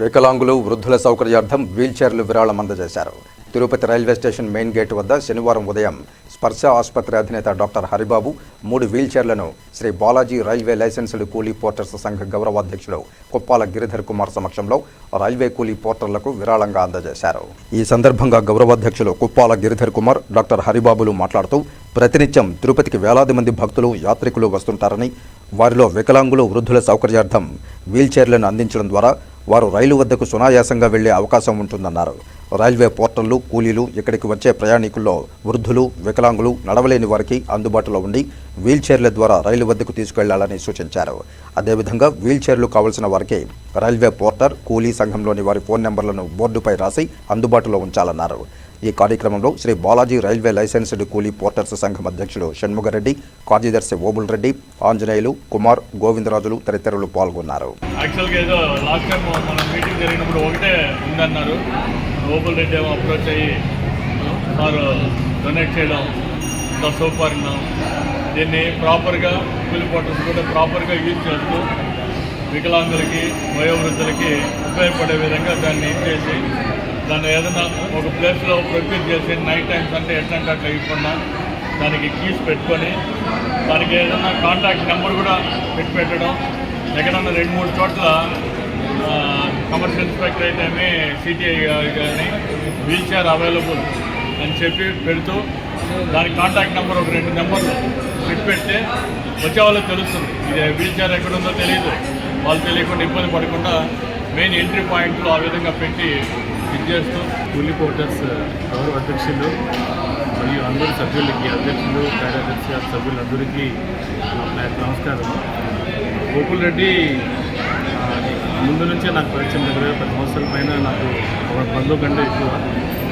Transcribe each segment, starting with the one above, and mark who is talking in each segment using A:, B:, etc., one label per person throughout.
A: వికలాంగులు వృద్ధుల సౌకర్యార్థం వీల్చైర్లు విరాళం అందజేశారు. Tirupati railway station main gate వద్ద శనివారం ఉదయం స్పర్శ ఆసుపత్రి అధినేత డాక్టర్ హరిబాబు మూడు వీల్చైర్లను శ్రీ బాలాజీ రైల్వే లైసెన్సులు కూలీ పోర్టర్స్ సంఘ గౌరవాధ్యక్షుడు కుప్పాల గిరిధర్ కుమార్ సమక్షంలో రైల్వే కూలీ పోర్టర్లకు విరాళంగా అందజేశారు. ఈ సందర్భంగా గౌరవాధ్యక్షులు కుప్పాల గిరిధర్ కుమార్ డాక్టర్ హరిబాబులు మాట్లాడుతూ ప్రతినిత్యం తిరుపతికి వేలాది మంది భక్తులు యాత్రికులు వస్తుంటారని వారిలో వికలాంగులు వృద్ధుల సౌకర్యార్థం వీల్చైర్లను అందించడం ద్వారా వారు రైలు వద్దకు సునాయాసంగా వెళ్ళే అవకాశం ఉంటుందన్నారు. రైల్వే పోర్టళ్ళు కూలీలు ఇక్కడికి వచ్చే ప్రయాణికుల్లో వృద్ధులు వికలాంగులు నడవలేని వారికి అందుబాటులో ఉండి వీల్చైర్ల ద్వారా రైలు వద్దకు తీసుకెళ్ళాలని సూచించారు. అదేవిధంగా వీల్చైర్లు కావలసిన వారికి రైల్వే పోర్టర్ కూలీ సంఘంలోని వారి ఫోన్ నెంబర్లను బోర్డుపై రాసి అందుబాటులో ఉంచాలన్నారు. ఈ కార్యక్రమంలో Shri Balaji railway licensed coolie porters సంఘం అధ్యక్షుడు షణ్ముగరెడ్డి కార్యదర్శి ఓబుల్ రెడ్డి ఆంజనేయులు కుమార్ గోవిందరాజులు తదితరులు పాల్గొన్నారు.
B: యాక్చువల్గా లాస్ట్ జరిగినప్పుడు ఉందన్నారు. ఏమో అప్రోచ్ అయ్యి డొనేట్ చేయడం సూపర్ దీన్ని ప్రాపర్గా కూలి పోర్టర్స్ కూడా ప్రాపర్గా యూజ్ చేస్తూ వికలాంగులకి వయోవృద్ధులకి ఉపయోగపడే విధంగా దాన్ని యూజ్ చేసి దాన్ని ఏదైనా ఒక ప్లేస్లో ప్రిపేర్ చేసి నైట్ టైమ్స్ అంటే ఎట్లంటే అట్లా ఇవ్వకుండా దానికి కీస్ పెట్టుకొని దానికి ఏదైనా కాంటాక్ట్ నెంబర్ కూడా పెట్టి పెట్టడం ఎక్కడన్నా రెండు మూడు చోట్ల కమర్షియల్ ఇన్స్పెక్టర్ అయితేనే సిటీఐ కానీ వీల్ చైర్ అవైలబుల్ అని చెప్పి పెడుతూ దానికి కాంటాక్ట్ నెంబర్ ఒక రెండు నెంబర్లు పెట్టి పెడితే వచ్చే వాళ్ళకి తెలుస్తుంది. ఇది వీల్ చైర్ ఎక్కడుందో తెలియదు వాళ్ళు తెలియకుండా ఇబ్బంది పడకుండా మెయిన్ ఎంట్రీ పాయింట్లు ఆ విధంగా పెట్టి ఇది చేస్తూ
C: కూలీ పోర్టర్స్ గౌరవ అధ్యక్షులు మరియు అందరి సభ్యులకి అధ్యక్షులు కార్యదర్శి సభ్యులందరికీ నా నమస్కారం. గోకుల్ రెడ్డి ముందు నుంచే నాకు పరిచయం దగ్గర పది సంవత్సరాల పైన నాకు ఒక పనులు కంటే ఎక్కువ.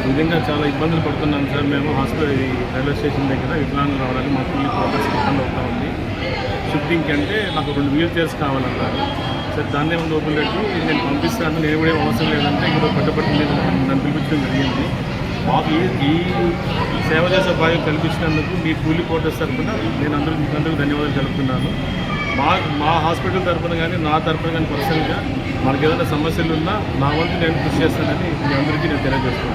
C: విధంగా చాలా ఇబ్బందులు పడుతున్నాను సార్. మేము హాస్పిటల్ ఈ రైల్వే స్టేషన్ దగ్గర వికలాంగులు రావడానికి మా ఈ ప్రోగ్రెస్ ఇబ్బంది అవుతా ఉంది. షిఫ్టింగ్కి అంటే నాకు రెండు వీల్ చైర్స్ కావాలన్నారు సార్ దాన్ని ఏమో లోపల పెట్టి నేను పంపిస్తాను నేను కూడా అవసరం లేదంటే ఇంకో పట్టుబట్టి నన్ను పిలిపించడం జరిగింది. మాకు ఈ ఈ సేవ చేసే భాగ్యం కల్పించినందుకు మీ కూలి కోటర్స్ తరఫున నేను అందరూ మీకు అందరికీ ధన్యవాదాలు తెలుపుతున్నాను. మా మా హాస్పిటల్ తరఫున కానీ నా తరఫున కానీ పర్సనల్గా మనకు ఏదైనా సమస్యలు ఉన్నా నా వంతు నేను కృషి చేస్తానని మీ అందరికీ నేను తెలియజేస్తున్నాను.